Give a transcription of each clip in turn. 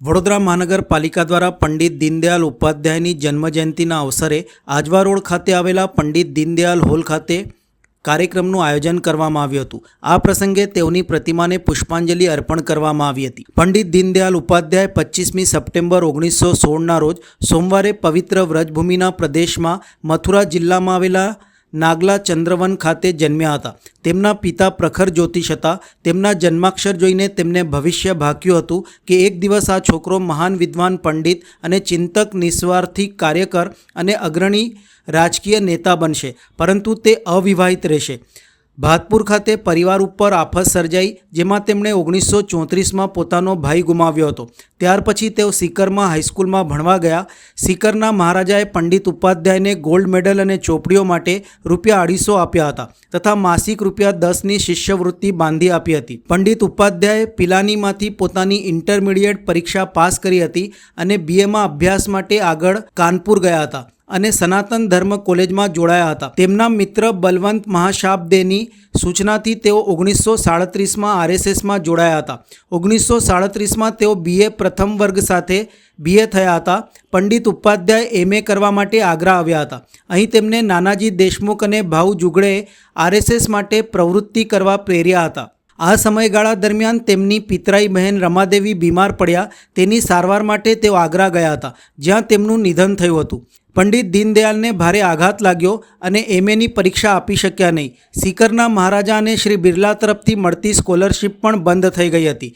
વડોદરા મહાનગરપાલિકા દ્વારા પંડિત દીનદયાલ ઉપાધ્યાયની જન્મજયંતિના અવસરે આજવા રોડ ખાતે આવેલા પંડિત દીનદયાલ હોલ ખાતે કાર્યક્રમનું આયોજન કરવામાં આવ્યું હતું. આ પ્રસંગે તેઓની પ્રતિમાને પુષ્પાંજલિ અર્પણ કરવામાં આવી હતી. પંડિત દીનદયાલ ઉપાધ્યાય પચીસમી સપ્ટેમ્બર ઓગણીસો સોળના રોજ સોમવારે પવિત્ર વ્રજભૂમિના પ્રદેશમાં મથુરા જિલ્લામાં આવેલા નાગલા ચંદ્રવન ખાતે જન્મ્યા હતા. તેમના પિતા પ્રખર જ્યોતિષ હતા. તેમના જન્માક્ષર જોઈને તેમને ભવિષ્ય ભાક્યું હતું કે એક દિવસ આ છોકરો મહાન વિદ્વાન પંડિત અને ચિંતક, નિસ્વાર્થી કાર્યકર અને અગ્રણી રાજકીય નેતા બનશે, પરંતુ તે અવિવાહિત રહેશે. ભાતપુર ખાતે પરિવાર ઉપર આફત સર્જાઈ, જેમાં તેમણે ઓગણીસો ચોત્રીસમાં પોતાનો ભાઈ ગુમાવ્યો હતો. ત્યાર પછી તેઓ સિકરમાં હાઈસ્કૂલમાં ભણવા ગયા. સિકરના મહારાજાએ પંડિત ઉપાધ્યાયને ગોલ્ડ મેડલ અને ચોપડીઓ માટે રૂપિયા અઢીસો આપ્યા હતા તથા માસિક રૂપિયા દસની શિષ્યવૃત્તિ બાંધી આપી હતી. પંડિત ઉપાધ્યાયે પિલાનીમાંથી પોતાની ઇન્ટરમીડિયેટ પરીક્ષા પાસ કરી હતી અને બીએમાં અભ્યાસ માટે આગળ કાનપુર ગયા હતા. અને સનાતન ધર્મ કોલેજમાં જોડાયા હતા. તેમના મિત્ર બલવંત મહાશાબ્દેની સૂચનાથી તેઓ ઓગણીસો સાડત્રીસમાં આરએસએસમાં જોડાયા હતા. ઓગણીસો સાડત્રીસમાં તેઓ બીએ પ્રથમ વર્ગ સાથે બીએ થયા હતા. પંડિત ઉપાધ્યાય એમએ કરવા માટે આગ્રા આવ્યા હતા. અહીં તેમને નાનાજી દેશમુખ અને ભાઉ જુગડે આરએસએસ માટે પ્રવૃત્તિ કરવા પ્રેર્યા હતા. આ સમયગાળા દરમિયાન તેમની પિતરાઈ બહેન રમાદેવી બીમાર પડ્યા. તેની સારવાર માટે તેઓ આગ્રા ગયા હતા, જ્યાં તેમનું નિધન થયું હતું. પંડિત દીનદયાલને ભારે આઘાત લાગ્યો અને એમએની પરીક્ષા આપી શક્યા નહીં. સિકરના મહારાજા અને શ્રી બિરલા તરફથી મળતી સ્કોલરશિપ પણ બંધ થઈ ગઈ હતી.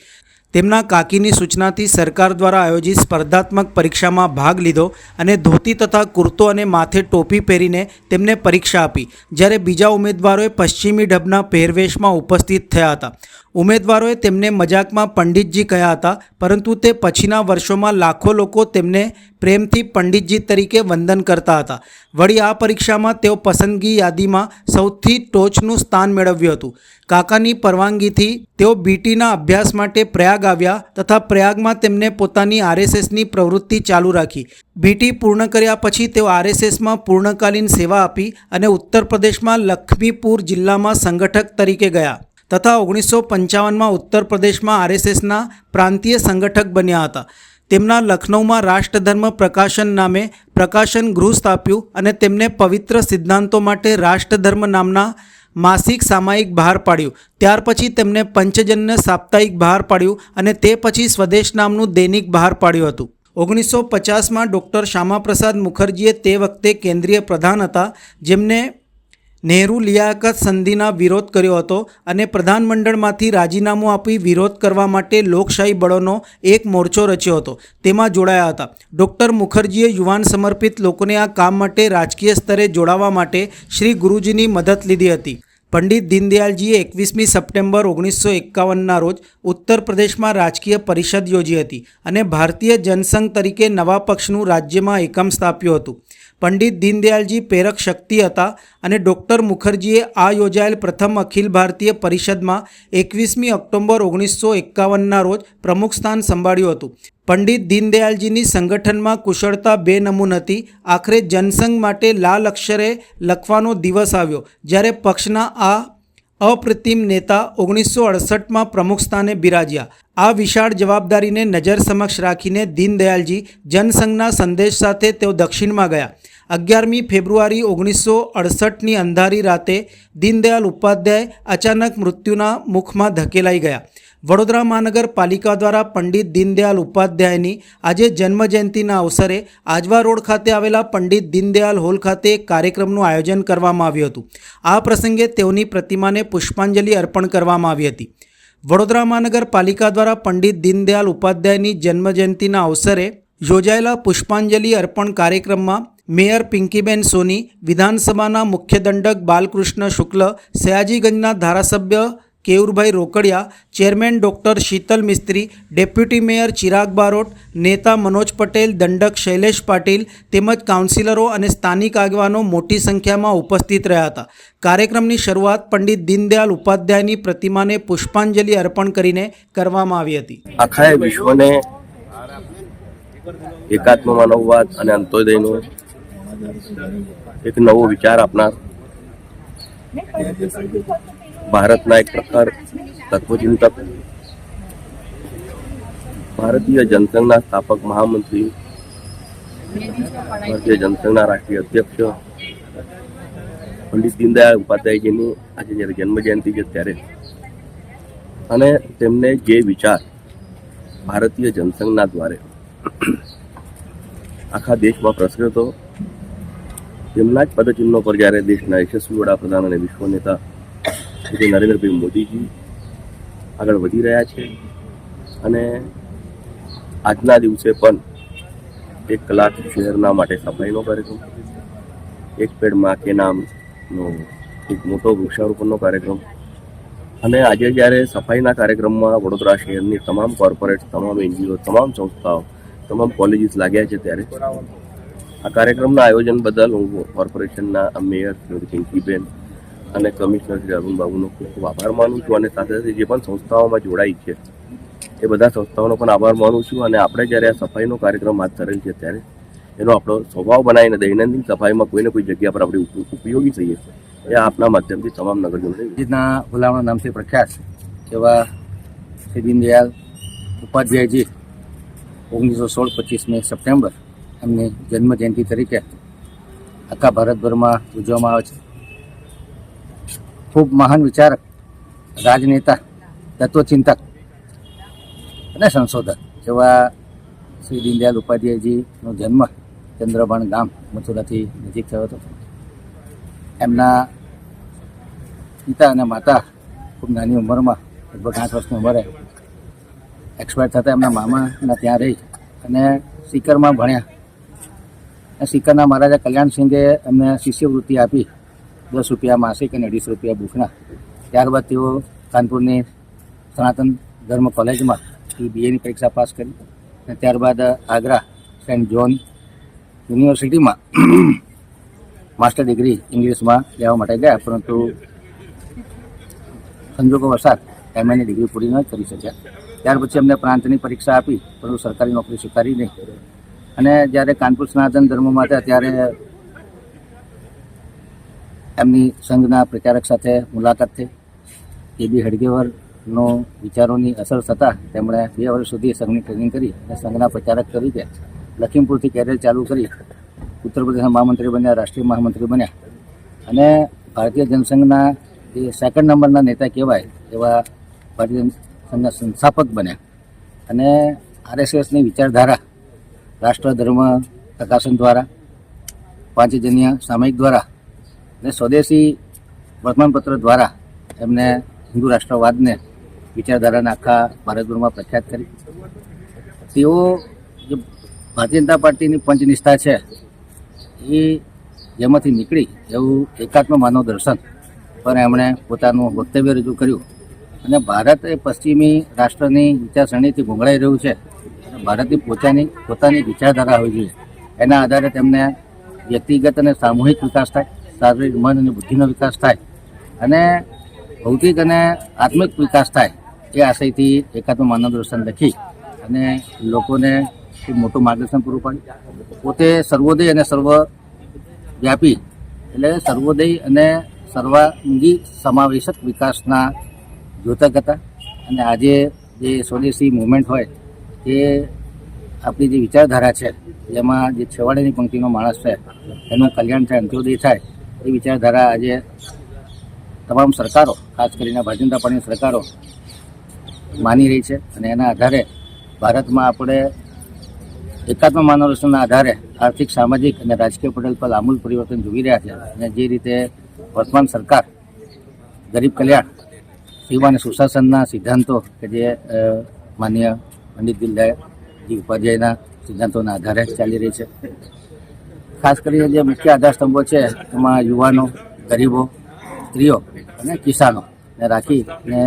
તેમના કાકીની સૂચનાથી સરકાર દ્વારા આયોજિત સ્પર્ધાત્મક પરીક્ષામાં ભાગ લીધો અને ધોતી તથા કુર્તો અને માથે ટોપી પહેરીને તેમને પરીક્ષા આપી, જ્યારે બીજા ઉમેદવારોએ પશ્ચિમી ઢબના પહેરવેશમાં ઉપસ્થિત થયા હતા. ઉમેદવારોએ તેમને મજાકમાં પંડિતજી કહ્યા હતા, પરંતુ તે પછીના વર્ષોમાં લાખો લોકો તેમને પ્રેમથી પંડિતજી તરીકે વંદન કરતા હતા. વળી આ પરીક્ષામાં તેઓ પસંદગી યાદીમાં સૌથી ટોચનું સ્થાન મેળવ્યું હતું. કાકાની પરવાનગીથી તેઓ બીટીના અભ્યાસ માટે પ્રયાગ આવ્યા તથા પ્રયાગમાં તેમને પોતાની આરએસએસની પ્રવૃત્તિ ચાલુ રાખી. બીટી પૂર્ણ કર્યા પછી તેઓ આરએસએસમાં પૂર્ણકાલીન સેવા આપી અને ઉત્તર પ્રદેશમાં લખમીપુર જિલ્લામાં સંગઠક તરીકે ગયા. તથા ઓગણીસો પંચાવનમાં ઉત્તર પ્રદેશમાં આરએસએસના પ્રાંતીય સંગઠક બન્યા હતા. તેમના લખનૌમાં રાષ્ટ્રધર્મ પ્રકાશન નામે પ્રકાશન ગૃહ સ્થાપ્યું અને તેમને પવિત્ર સિદ્ધાંતો માટે રાષ્ટ્રધર્મ નામના માસિક સામાયિક બહાર પાડ્યું. ત્યાર પછી તેમને પંચજન્ય સાપ્તાહિક બહાર પાડ્યું અને તે પછી સ્વદેશ નામનું દૈનિક બહાર પાડ્યું હતું. ઓગણીસો પચાસમાં ડૉક્ટર શ્યામાપ્રસાદ મુખર્જીએ તે વખતે કેન્દ્રીય પ્રધાન હતા, જેમને નહેરુ લિયાકત સંધિના વિરોધ કર્યો હતો અને પ્રધાનમંડળમાંથી રાજીનામું આપી વિરોધ કરવા માટે લોકશાહી બળોનો એક મોરચો રચ્યો હતો. તેમાં જોડાયા હતા. ડૉક્ટર મુખર્જીએ યુવાન સમર્પિત લોકોને આ કામ માટે રાજકીય સ્તરે જોડાવા માટે શ્રી ગુરુજીની મદદ લીધી હતી. પંડિત દીનદયાલજીએ એકવીસમી સપ્ટેમ્બર ઓગણીસો એકાવનના રોજ ઉત્તર પ્રદેશમાં રાજકીય પરિષદ યોજી હતી અને ભારતીય જનસંઘ તરીકે નવા પક્ષનું રાજ્યમાં એકમ સ્થાપ્યું હતું. પંડિત દીનદયાલજી પ્રેરક શક્તિ હતા અને ડૉક્ટર મુખર્જીએ આ યોજાયેલ પ્રથમ અખિલ ભારતીય પરિષદમાં એકવીસમી ઓક્ટોબર ઓગણીસો એકાવનના રોજ પ્રમુખ સ્થાન સંભાળ્યું હતું. પંડિત દીનદયાલજીની સંગઠનમાં કુશળતા બે નમૂન હતી. આખરે જનસંઘ માટે લાલ અક્ષરે લખવાનો દિવસ આવ્યો, જ્યારે પક્ષના આ અપ્રતિમ નેતા ઓગણીસો અડસઠમાં પ્રમુખ સ્થાને બિરાજ્યા. આ વિશાળ જવાબદારીને નજર સમક્ષ રાખીને દીનદયાલજી જનસંઘના સંદેશ સાથે તેઓ દક્ષિણમાં ગયા. અગિયારમી ફેબ્રુઆરી ઓગણીસો અડસઠની અંધારી રાતે દીનદયાલ ઉપાધ્યાય અચાનક મૃત્યુના મુખમાં ધકેલાઈ ગયા. વડોદરા મહાનગરપાલિકા દ્વારા પંડિત દીનદયાલ ઉપાધ્યાયની આજે જન્મજયંતિના અવસરે આજવા રોડ ખાતે આવેલા પંડિત દીનદયાલ હોલ ખાતે એક કાર્યક્રમનું આયોજન કરવામાં આવ્યું હતું. આ પ્રસંગે તેઓની પ્રતિમાને પુષ્પાંજલિ અર્પણ કરવામાં આવી હતી. વડોદરા મહાનગરપાલિકા દ્વારા પંડિત દીનદયાલ ઉપાધ્યાયની જન્મજયંતિના અવસરે યોજાયેલા પુષ્પાંજલિ અર્પણ કાર્યક્રમમાં મેયર પિંકીબેન સોની, વિધાનસભાના મુખ્ય દંડક બાલકૃષ્ણ શુક્લ, સયાજીગંજના ધારાસભ્ય Keyurbhai Rokadiya, chairman doctor Sheetal Mistry, deputy mayor Chirag Barot, નેતા મનોજ પટેલ, દંડક શૈલેષ પાટીલ તેમજ કાઉન્સિલરો અને સ્થાનિક આગેવાનો મોટી સંખ્યામાં ઉપસ્થિત રહ્યા હતા. કાર્યક્રમની શરૂઆત પંડિત દીનદયાલ ઉપાધ્યાયની પ્રતિમાને પુષ્પાંજલિ અર્પણ કરીને કરવામાં આવી હતી. આખા વિશ્વને એકાત્મ માનવવાદ અને અંત્યોદયનો એક નવો વિચાર આપનાર ભારતના એક પ્રખર તત્વચિંતક, ભારતીય જનસંઘના સ્થાપક, મહામંત્રી, ભારતીય જનસંઘના રાષ્ટ્રીય અધ્યક્ષ પંડિત દીનદયાળ ઉપાધ્યાયજીની આજે જ્યારે જન્મ જયંતિ છે ત્યારે. અને તેમને જે વિચાર ભારતીય જનસંઘના દ્વારે આખા દેશમાં પ્રસર્યો હતો તેમના જ પદચિહ્નો પર જ્યારે દેશના યશસ્વી વડાપ્રધાન અને વિશ્વ નેતા શ્રી નરેન્દ્રભાઈ મોદીજી આગળ વધી રહ્યા છે અને આજના દિવસે પણ એક કલાક શહેરના માટે સફાઈનો કાર્યક્રમ, એક પેડમાં કે નામનો એક મોટો વૃક્ષારોપણનો કાર્યક્રમ અને આજે જ્યારે સફાઈના કાર્યક્રમમાં વડોદરા શહેરની તમામ કોર્પોરેટ, તમામ એનજીઓ, તમામ સંસ્થાઓ, તમામ કોલેજીસ લાગ્યા છે ત્યારે આ કાર્યક્રમના આયોજન બદલ હું કોર્પોરેશનના મેયર શ્રીમતી પિંકીબેન અને કમિશનર શ્રી અરુણબાબુનો ખૂબ ખૂબ આભાર માનું છું અને સાથે સાથે જે પણ સંસ્થાઓમાં જોડાઈ છે, એ બધા સંસ્થાઓનો પણ આભાર માનું છું અને આપણે જ્યારે આ સફાઈનો કાર્યક્રમ હાથ ધરેલ છે ત્યારે એનો આપણો સ્વભાવ બનાવીને દૈનંદિન સફાઈમાં કોઈને કોઈ જગ્યા પર આપણે ઉપ- ઉપયોગી થઈએ એ આપના માધ્યમથી તમામ નગરજનોને ભલામણા નામથી પ્રખ્યાત એવા શ્રી દીનદયાલ ઉપાધ્યાયજી ઓગણીસો સોળ પચીસમી સપ્ટેમ્બર એમની જન્મ જયંતિ તરીકે આખા ભારતભરમાં ઉજવવામાં આવે છે. ખૂબ મહાન વિચારક, રાજનેતા, તત્વચિંતક અને સંશોધક એવા શ્રી દીનદયાલ ઉપાધ્યાયજીનો જન્મ ચંદ્રબાણ ગામ મથુરાથી નજીક થયો હતો. એમના પિતા અને માતા ખૂબ નાની ઉંમરમાં, લગભગ આઠ વર્ષની ઉંમરે એક્સપાયર થતાં એમના મામાના ત્યાં રહી અને સિકરમાં ભણ્યા. અને સિકરના મહારાજા કલ્યાણસિંહે એમને શિષ્યવૃત્તિ આપી, દસ રૂપિયા માસિક અને અઢીસો રૂપિયા બુકના ત્યારબાદ તેઓ કાનપુરની સનાતન ધર્મ કોલેજમાં બીએની પરીક્ષા પાસ કરી અને ત્યારબાદ આગ્રા સેન્ટ જોન યુનિવર્સિટીમાં માસ્ટર ડિગ્રી ઇંગ્લિશમાં લેવા માટે ગયા, પરંતુ સંજોગો વસાત એમએની ડિગ્રી પૂરી ન કરી શક્યા. ત્યાર પછી એમને પ્રાંતની પરીક્ષા આપી, પરંતુ સરકારી નોકરી સ્વીકારી નહીં. અને જ્યારે કાનપુર સનાતન ધર્મમાં હતા ત્યારે એમની સંઘના પ્રચારક સાથે મુલાકાત થઈ. એ બી હડગેવરનો વિચારોની અસર થતાં તેમણે બે વર્ષ સુધી સંઘની ટ્રેનિંગ કરી અને સંઘના પ્રચારક તરીકે લખીમપુરથી કેરિયર ચાલુ કરી ઉત્તર પ્રદેશના મહામંત્રી બન્યા, રાષ્ટ્રીય મહામંત્રી બન્યા. અને ભારતીય જનસંઘના જે સેકન્ડ નંબરના નેતા કહેવાય એવા ભારતીય સંઘના સંસ્થાપક બન્યા. અને આરએસએસની વિચારધારા રાષ્ટ્ર ધર્મ પ્રકાશન દ્વારા, પાંચજન્ય સામયિક દ્વારા અને સ્વદેશી વર્તમાનપત્ર દ્વારા એમને હિન્દુ રાષ્ટ્રવાદને વિચારધારાને આખા ભારતભરમાં પ્રખ્યાત કરી. તેઓ જે ભારતીય જનતા પાર્ટીની પંચનિષ્ઠા છે, એ જેમાંથી નીકળી એવું એકાત્મ માનવ દર્શન પર એમણે પોતાનું વક્તવ્ય રજૂ કર્યું. અને ભારત એ પશ્ચિમી રાષ્ટ્રની વિચારસરણીથી ગુંગળાઈ રહ્યું છે. ભારતની પોતાની પોતાની વિચારધારા હોય જોઈએ. એના આધારે તેમને વ્યક્તિગત અને સામૂહિક વિકાસ થાય, શારીરિક મન અને બુદ્ધિનો વિકાસ થાય અને ભૌતિક અને આત્મિક વિકાસ થાય એ આશયથી એકાત્મ માનવ દર્શન લખી અને લોકોને મોટું માર્ગદર્શન પૂરું પાડ્યું. પોતે સર્વોદય અને સર્વ વ્યાપી એટલે સર્વોદય અને સર્વાંગી સમાવેશક વિકાસના જોતક હતા. અને આજે જે સ્વદેશી મુવમેન્ટ હોય એ આપણી જે વિચારધારા છે, જેમાં જે છેવાડાની પંક્તિનો માણસ છે, એનું કલ્યાણ થાય, અંત્યોદય થાય, એ વિચારધારા આજે તમામ સરકારો, ખાસ કરીને ભારતીય જનતા પાર્ટીની સરકારો માની રહી છે અને એના આધારે ભારતમાં આપણે એકાત્મ માનવ આધારે આર્થિક, સામાજિક અને રાજકીય પટેલ પર આમૂલ પરિવર્તન જોઈ રહ્યા છે અને જે રીતે વર્તમાન સરકાર ગરીબ કલ્યાણ સેવા અને સુશાસનના સિદ્ધાંતો કે જે માન્ય પંડિત દીનદયાળજી ઉપાધ્યાયના સિદ્ધાંતોના આધારે ચાલી રહી છે. ખાસ કરીને જે મુખ્ય આધારસ્તંભો છે, એમાં યુવાનો, ગરીબો, સ્ત્રીઓ અને કિસાનો ને રાખી ને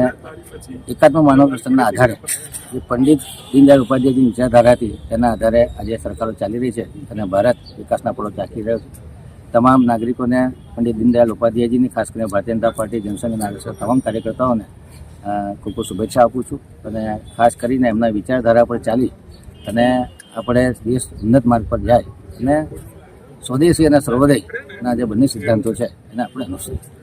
એકાત્મ માનવ દર્શનના આધારે જે પંડિત દીનદયાળ ઉપાધ્યાયની વિચારધારા હતી તેના આધારે આજે સરકારો ચાલી રહી છે અને ભારત વિકાસના પડો ચાખી રહ્યો છે. તમામ નાગરિકોને પંડિત દીનદયાળ ઉપાધ્યાયજીની, ખાસ કરીને ભારતીય જનતા પાર્ટી, જનસંઘના તમામ કાર્યકર્તાઓને ખૂબ ખૂબ શુભેચ્છા આપું છું. અને ખાસ કરીને એમના વિચારધારા પર ચાલી અને આપણે દેશ ઉન્નત માર્ગ પર જાય અને સ્વદેશી અને સર્વોદયના જે બંને સિદ્ધાંતો છે એને આપણે અનુસરીએ.